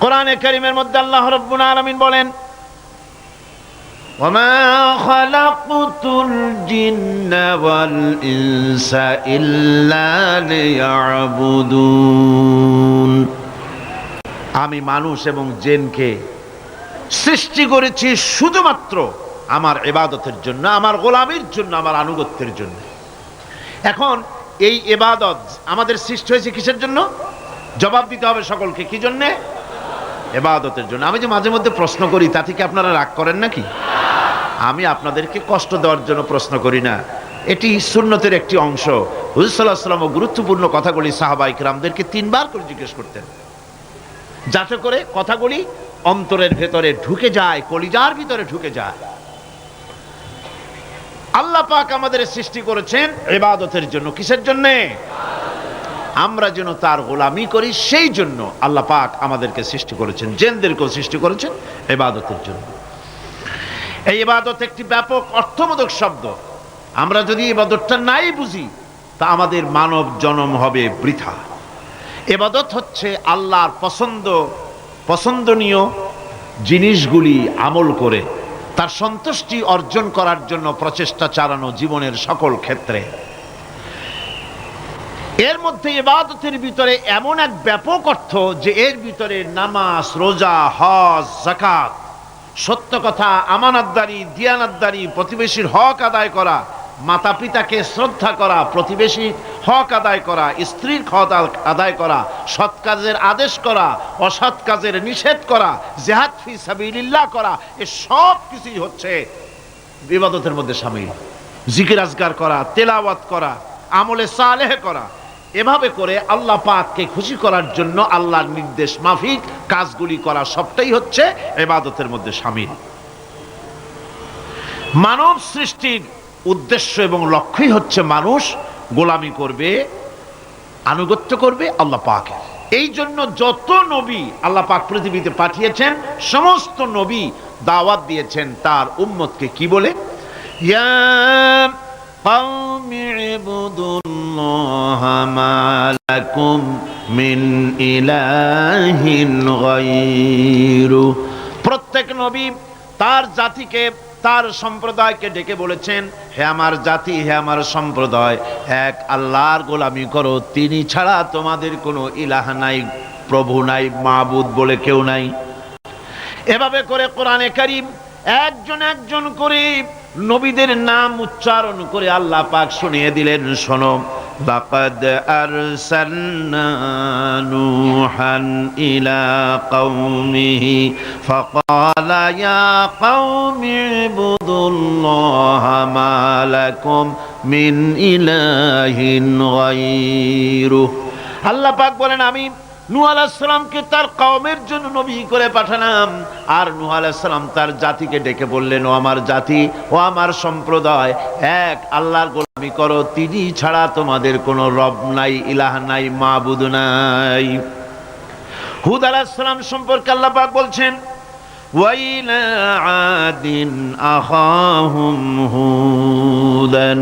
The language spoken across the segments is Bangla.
কোরআনে কারিমের মধ্যে আল্লাহ রব্বুল আলামিন বলেন وما خلقت الجن والإنس إلا ليعبدون আমি মানুষ এবং জেনকে সৃষ্টি করেছি শুধুমাত্র আমার এবাদতের জন্য আমার গোলামির জন্য আমার আনুগত্যের জন্য এখন এই এবাদত আমাদের সৃষ্টি হয়েছে কিসের জন্য জবাব দিতে হবে সকলকে কি জন্যে এবাদতের জন্য। আমি যে মাঝে মধ্যে প্রশ্ন করি, তা থেকে আপনারা রাগ করেন নাকি? আমি আপনাদেরকে কষ্ট দেওয়ার জন্য প্রশ্ন করি না। এটি সুন্নতের একটি অংশ। হুজুসাল্লাহ সাল্লাম গুরুত্বপূর্ণ কথাগুলি সাহাবাইক রামদেরকে তিনবার করে জিজ্ঞেস করতেন। যাতে করে কথাগুলি অন্তরের ভেতরে ঢুকে যায়, কলিজার ভিতরে ঢুকে যায়। আল্লাহ পাক আমাদের সৃষ্টি করেছেন এবাদতের জন্য। কিসের জন্য? আমরা যেন তার গোলামি করি, সেই জন্য আল্লাহ পাক আমাদেরকে সৃষ্টি করেছেন, জেনদেরকেও সৃষ্টি করেছেন ইবাদতের জন্য। এই ইবাদত একটি ব্যাপক অর্থবোধক শব্দ। আমরা যদি ইবাদতটা নাই বুঝি, তা আমাদের মানব জনম হবে বৃথা। এবাদত হচ্ছে আল্লাহর পছন্দ, পছন্দনীয় জিনিসগুলি আমল করে, তার সন্তুষ্টি অর্জন করার জন্য প্রচেষ্টা চালানো জীবনের সকল ক্ষেত্রে। এর মধ্যে ইবাদতের ভিতরে এমন এক ব্যাপক অর্থ যে এর ভিতরে নামাজ, রোজা, হজ জাকাত সত্য কথা, আমানতদারি, দিয়ানাতদারি, প্রতিবেশীর হক আদায় করা মাতা পিতাকে শ্রদ্ধা করা, প্রতিবেশী হক আদায় করা, স্ত্রীর হক আদায় করা, সৎ কাজের আদেশ করা, অসৎ কাজের নিষেধ করা, জেহাদ ফি সাবিলিল্লাহ করা, এ সব কিছুই হচ্ছে বিবাদতের মধ্যে সামিল। জিকির আজগার করা, তেলাওয়াত করা, আমলে সালেহ করা। এভাবে করে আল্লাহ পাককে খুশি করার জন্য আল্লাহর নির্দেশ মাফিক, কাজগুলি করা সবটাই হচ্ছে এবাদতের মধ্যে সামিল। মানব সৃষ্টির উদ্দেশ্য এবং লক্ষ্যই হচ্ছে মানুষ গোলামি করবে, আনুগত্য করবে আল্লাহ পাকে এই জন্য যত নবী আল্লাহ পাক পৃথিবীতে পাঠিয়েছেন, সমস্ত নবী দাওয়াত দিয়েছেন তার উম্মতকে কি বলে? ইয়া ما لكم من إله غيره প্রত্যেক নবী তার জাতিকে তার সম্প্রদায়কে ডেকে বলেছেন হে আমার জাতি হে আমার সম্প্রদায় এক আল্লাহর গোলামি করো তিনি ছাড়া তোমাদের কোনো ইলাহ নাই প্রভু নাই মাবুদ বলে কেউ নাই এভাবে করে কোরআনে কারিম একজন একজন করে নবীদের নাম উচ্চারণ করে আল্লাহ পাক শুনিয়ে দিলেন শোনো لقد أرسلنا نوحا إلى قومه فقال يا قوم اعبدوا الله ما لكم من إله غيره আল্লাহ পাক বলেন আমি নূহ আলাহিসাল্লামকে তার কওমের জন্য নবী করে পাঠালাম আর নূহ আলাহিসাল্লাম তার জাতিকে ডেকে বললেন ও আমার জাতি ও আমার সম্প্রদায় এক আল্লাহর গোলামি করো তিনি ছাড়া তোমাদের কোনো রব নাই ইলাহ নাই মাবুদ নাই হুদ আলাহিসাল্লাম সম্পর্কে আল্লাহ পাক বলছেন وإلى عاد أخاهم هودا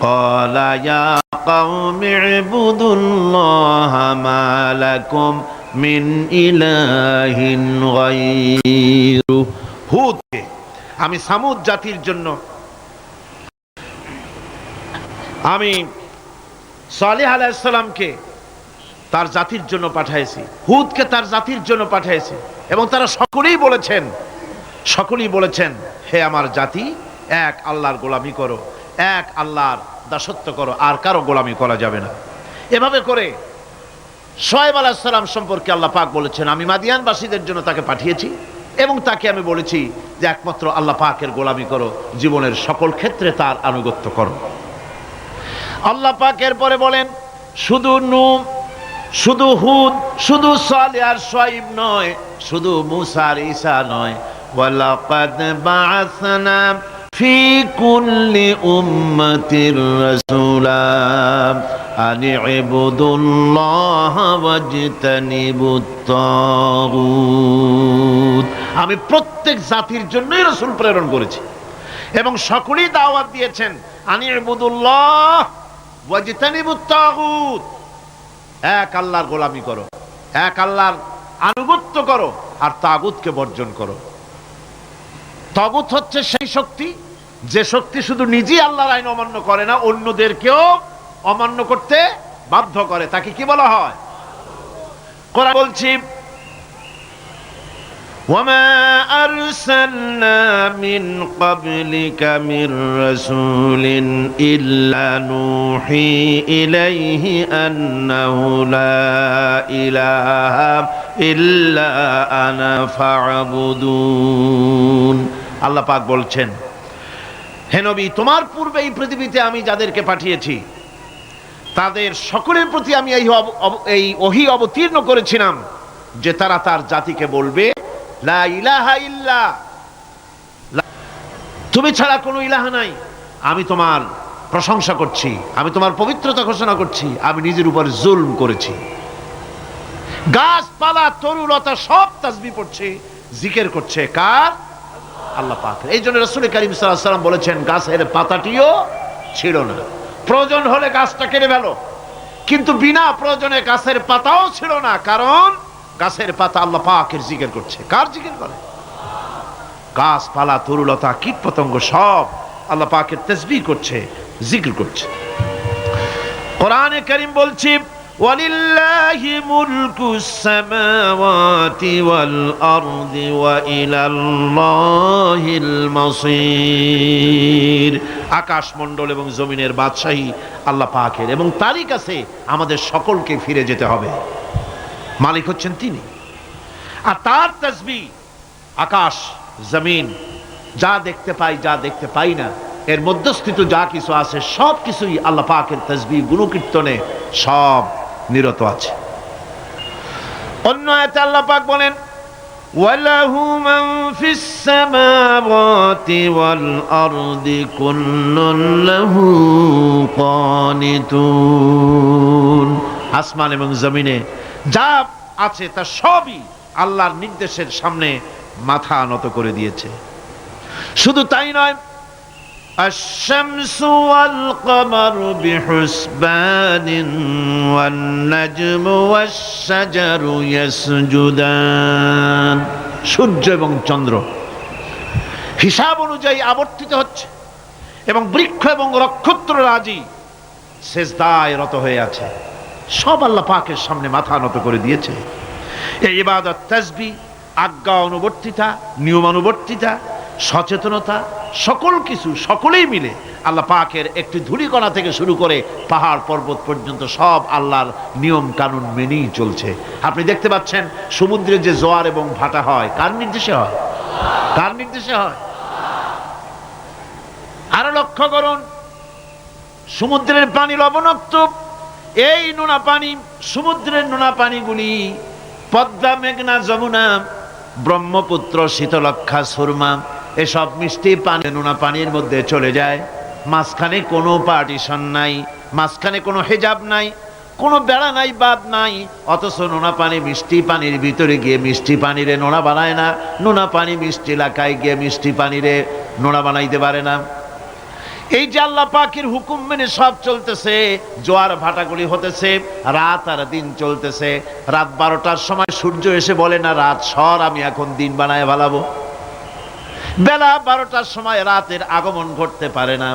قال يا قوم اعبدوا الله ما لكم من إله غيره হুদকে আমি সামুদ জাতির জন্য আমি সালেহ আলাইসাল্লামকে তার জাতির জন্য পাঠাইছি। হুদকে তার জাতির জন্য পাঠাইছি। এবং তারা সকলেই বলেছেন সকলেই বলেছেন, হে আমার জাতি, এক আল্লাহর গোলামি করো, এক আল্লাহর দাসত্ব করো, আর কারও গোলামি করা যাবে না। এভাবে করে সোয়েব আলাহিসাল্লাম সম্পর্কে আল্লাহ পাক বলেছেন, আমি মাদিয়ানবাসীদের জন্য তাকে পাঠিয়েছি এবং তাকে আমি বলেছি যে একমাত্র আল্লাহ পাকের গোলামি করো, জীবনের সকল ক্ষেত্রে তার আনুগত্য করো। আল্লাহ পাকের পরে বলেন, শুধু নুম শুধু হুদ, শুধু সালে আর সোয়াইব নয়, শুধু মুসার ঈসা নয়। ওয়ালাকাদ বাআসনা ফি কুল্লি উম্মাতির রাসূলা আন ইবুদুল্লাহ ওয়াজতানিবুত আমি প্রত্যেক জাতির জন্যই রাসূল প্রেরণ করেছি এবং সকলেই দাওয়াত দিয়েছেন, আনি ইবুদুল্লাহ এক আল্লাহর গোলামি করো, এক আল্লাহর আনুগত্য করো, আর তাগুতকে বর্জন করো। তগুত হচ্ছে সেই শক্তি, যে শক্তি শুধু নিজেই আল্লাহর আইন অমান্য করে না, অন্যদেরকেও অমান্য করতে বাধ্য করে। তাকে কি বলা হয়? কোরআন বলছি وما أرسلنا من قبلك من رسول إلا نوحي إليه أنه لا إله إلا أنا فاعبدون আল্লাহ পাক বলছেন হে নবী তোমার পূর্বে এই পৃথিবীতে আমি যাদেরকে পাঠিয়েছি তাদের সকলের প্রতি আমি এই অব- অব- এই ওহি অবতীর্ণ করেছিলাম যে তারা তার জাতিকে বলবে লা ইলাহা ইল্লা। তুমি ছাড়া কোনো ইলাহা নাই। আমি তোমার প্রশংসা করছি, আমি তোমার পবিত্রতা ঘোষণা করছি, আমি নিজের উপর জুলম করেছি। গাছপালা তরুলতা সব তাসবি পড়ছে, জিকের করছে কার? আল্লাহ পাক। এই জন্য রসুল করিম সাল্লাম বলেছেন, গাছের পাতাটিও ছিল না। প্রয়োজন হলে গাছটা কেটে ফেল। কিন্তু বিনা প্রয়োজনে গাছের পাতাও ছিল না, কারণ গাছের পাতা আল্লাহ পাকের জিকির করছে কার জিকির করে গাছপালা তরুলতা কীট পতঙ্গ সব আল্লাহ পাকের তসবি করছে জিকির করছে কোরআনে করিম বলছি ولله ملك السماوات والأرض وإلى الله المصير আকাশ মণ্ডল এবং জমিনের বাদশাহী আল্লাহ পাকের এবং তারই কাছে আমাদের সকলকে ফিরে যেতে হবে মালিক হচ্ছেন তিনি আর তার তসবি আকাশ জমিন যা দেখতে পাই যা দেখতে পাই না এর মধ্যস্থিত যা কিছু আছে সব কিছুই আল্লাহ পাকের তসবি গুণকীর্তনে সব নিরত আছে অন্য আয়াতে আল্লাহ পাক বলেন وله من في السماوات والأرض كل له قانتون আসমান এবং জমিনে যা আছে তা সবই আল্লাহর নির্দেশের সামনে মাথা নত করে দিয়েছে শুধু তাই নয় الشمس والقمر بحسبان والنجم والشجر يسجدان সূর্য এবং চন্দ্র হিসাব অনুযায়ী আবর্তিত হচ্ছে এবং বৃক্ষ এবং নক্ষত্র রাজি শেষদায় রত হয়ে আছে সব আল্লাহ পাকের সামনে মাথা নত করে দিয়েছে। এই ইবাদত, তাসবি, আজ্ঞা, অনুবর্তিতা, নিয়মানুবর্তিতা, সচেতনতা, সকল কিছু, সকলেই মিলে আল্লাহ পাকের একটি ধূলিকণা থেকে শুরু করে পাহাড় পর্বত পর্যন্ত সব আল্লাহর নিয়ম কানুন মেনেই চলছে। আপনি দেখতে পাচ্ছেন সমুদ্রে যে জোয়ার এবং ভাটা হয়, কার নির্দেশে হয়? কার নির্দেশে হয়? আরও লক্ষ্য করুন, সমুদ্রের পানি লবণাক্ত এই নোনা পানি, সমুদ্রের নোনা পানিগুলি, পদ্মা, মেঘনা, যমুনা, ব্রহ্মপুত্র শীতলক্ষা সুরমা, এসব মিষ্টি পানি নোনা পানির মধ্যে চলে যায়। মাঝখানে কোনো পার্টিশন নাই, মাঝখানে কোনো হেজাব নাই, কোনো বেড়া নাই বাদ নাই, অথচ নোনা পানি মিষ্টি পানির ভিতরে গিয়ে মিষ্টি পানিরে নোনা বানায় না, নোনা পানি মিষ্টি এলাকায় গিয়ে মিষ্টি পানিরে নোনা বানাইতে পারে না। এই যে আল্লাহ পাকের হুকুম মেনে সব চলতেছে জোয়ার ভাটাগুলি হতেছে রাত আর দিন চলতেছে রাত বারোটার সময় সূর্য এসে বলে না রাত সর আমি এখন দিন বানায় ভালাবো বেলা বারোটার সময় রাতের আগমন ঘটতে পারে না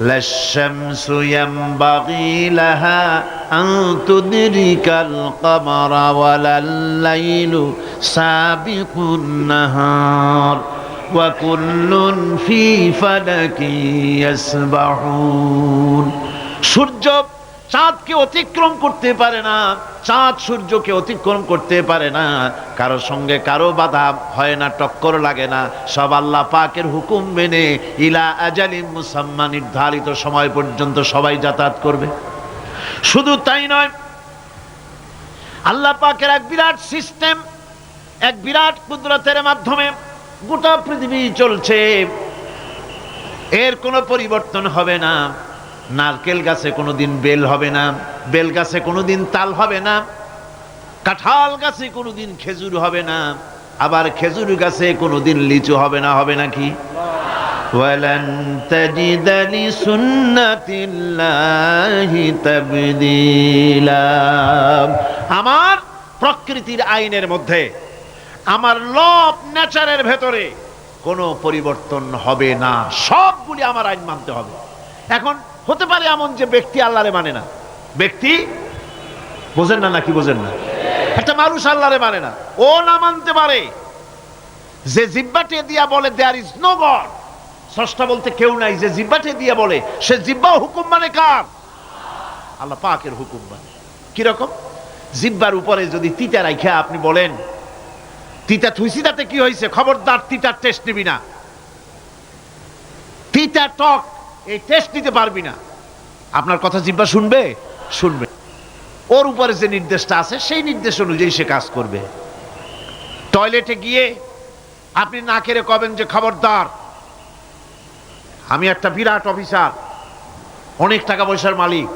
لا الشمس ينبغي لها أن تدرك القمر ولا الليل سابق النهار وكل في فلك يسبحون সূর্য চাঁদকে অতিক্রম করতে পারে না চাঁদ সূর্যকে অতিক্রম করতে পারে না কারো সঙ্গে কারো বাধা হয় না টক্কর লাগে না সব আল্লাহ পাকের হুকুম মেনে ইলা আজালিম মুসাম্মা নির্ধারিত সময় পর্যন্ত সবাই যাতায়াত করবে শুধু তাই নয় আল্লাহ পাকের এক বিরাট সিস্টেম এক বিরাট কুদরতের মাধ্যমে গোটা পৃথিবী চলছে এর কোনো পরিবর্তন হবে না নারকেল গাছে কোনোদিন বেল হবে না বেল গাছে কোনোদিন তাল হবে না কাঁঠাল গাছে কোনোদিন খেজুর হবে না আবার খেজুর গাছে কোনোদিন লিচু হবে না হবে নাকি ولن تجد لسنة الله تبديلا আমার প্রকৃতির আইনের মধ্যে আমার লব নেচারের ভেতরে কোনো পরিবর্তন হবে না। সবগুলি আমার আইন মানতে হবে। এখন হতে পারে এমন যে ব্যক্তি আল্লাহরে মানে না। ব্যক্তি বোঝেন না নাকি বোঝেন না? একটা মানুষ আল্লাহরে মানে না। ও না মানতে পারে। যে জিব্বাটে দিয়া বলে দেয়ার ইজ নো গড স্রষ্টা বলতে কেউ নাই। যে জিব্বাটে দিয়া বলে, সে জিব্বা হুকুম মানে কার? আল্লাহ পাকের হুকুম মানে। কীরকম? জিব্বার উপরে যদি তিতা রাখা আপনি বলেন তিতা থুইছি তাতে কি হয়েছে খবরদার তিতার টেস্ট নিবি না। তিতা টক, এই টেস্ট নিতে পারবি না। আপনার কথা জিব্বা শুনবে? শুনবে। ওর উপরে যে নির্দেশটা আছে, সেই নির্দেশ অনুযায়ী সে কাজ করবে। টয়লেটে গিয়ে আপনি না কেড়ে কবেন যে খবরদার, আমি একটা বিরাট অফিসার, অনেক টাকা পয়সার মালিক,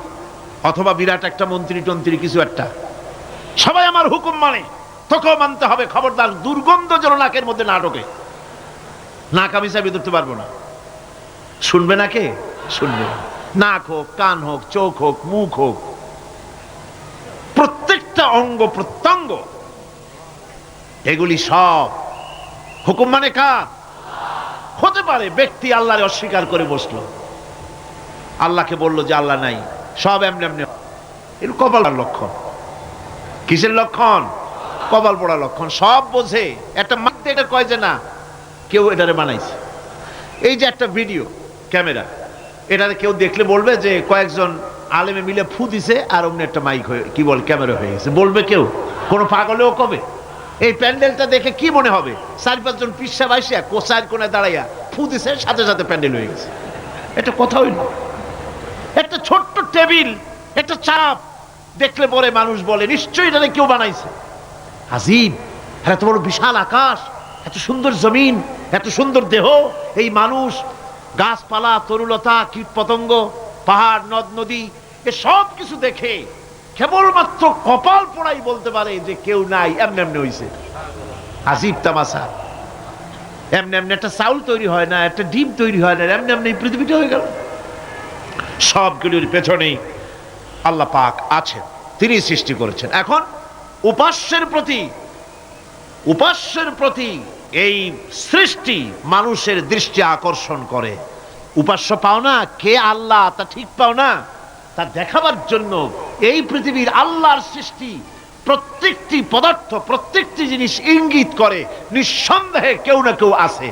অথবা বিরাট একটা মন্ত্রী টন্ত্রী কিছু একটা। সবাই আমার হুকুম মানে। তোকেও মানতে হবে, খবরদার। দুর্গন্ধ যেন নাকের মধ্যে না ঢোকে। নাক আমি চাবি ধরতে পারব না। শুনবে না কে শুনবে। নাক হোক, কান হোক, চোখ হোক, মুখ হোক, প্রত্যেকটা অঙ্গ প্রত্যঙ্গ, এগুলি সব হুকুম মানে কার? হতে পারে ব্যক্তি আল্লাহরে অস্বীকার করে বসল। আল্লাহকে বলল যে আল্লাহ নাই, সব এমনি এমনি। এর কপাল লক্ষণ। কিসের লক্ষণ? কপাল পড়া লক্ষণ, সব বোঝে। একটা মারতে এটা কয় যে না, কেউ এটারে বানাইছে। এই যে একটা ভিডিও, ক্যামেরা এটাতে কেউ দেখলে বলবে যে কয়েকজন আলেমে মিলে ফু দিছে আর অমনি একটা মাইক হয়ে, কি বল ক্যামেরা হয়ে গেছে। বলবে কেউ? কোনো পাগলেও কবে? এই প্যান্ডেলটা দেখে কি মনে হবে? চার পাঁচজন পিসা বাইসিয়া কোচার কোনে দাঁড়াইয়া ফু দিছে, সাথে সাথে প্যান্ডেল হয়ে গেছে। এটা কথা হইল। একটা ছোট্ট টেবিল, একটা চাপ, দেখলে পরে মানুষ বলে, নিশ্চয়ই এটা কেউ বানাইছে। আজিব এত বড় বিশাল আকাশ, এত সুন্দর জমিন, এত সুন্দর দেহ, এই মানুষ, গাছপালা, তরুলতা কীট পতঙ্গ পাহাড়, নদ, নদী, এ সব কিছু দেখে কেবলমাত্র কপাল পোড়াই বলতে পারে যে কেউ নাই, এমনি এমনি হইছে। আজিব তামাশা। এমনি এমনি একটা চাউল তৈরি হয় না, একটা ডিম তৈরি হয় না, এমনি এমনি পৃথিবীটা হয়ে গেল। সবগুলির পেছনেই আল্লাহ পাক আছেন তিনি সৃষ্টি করেছেন। এখন উপাস্যের প্রতি উপাস্যের প্রতি এই সৃষ্টি মানুষের দৃষ্টি আকর্ষণ করে। উপাস্য পাও না, কে আল্লাহ তা ঠিক পাও না, তা দেখাবার জন্য এই পৃথিবীর আল্লাহর সৃষ্টি প্রত্যেকটি পদার্থ, প্রত্যেকটি জিনিস ইঙ্গিত করে, নিঃসন্দেহে কেউ না কেউ আছে।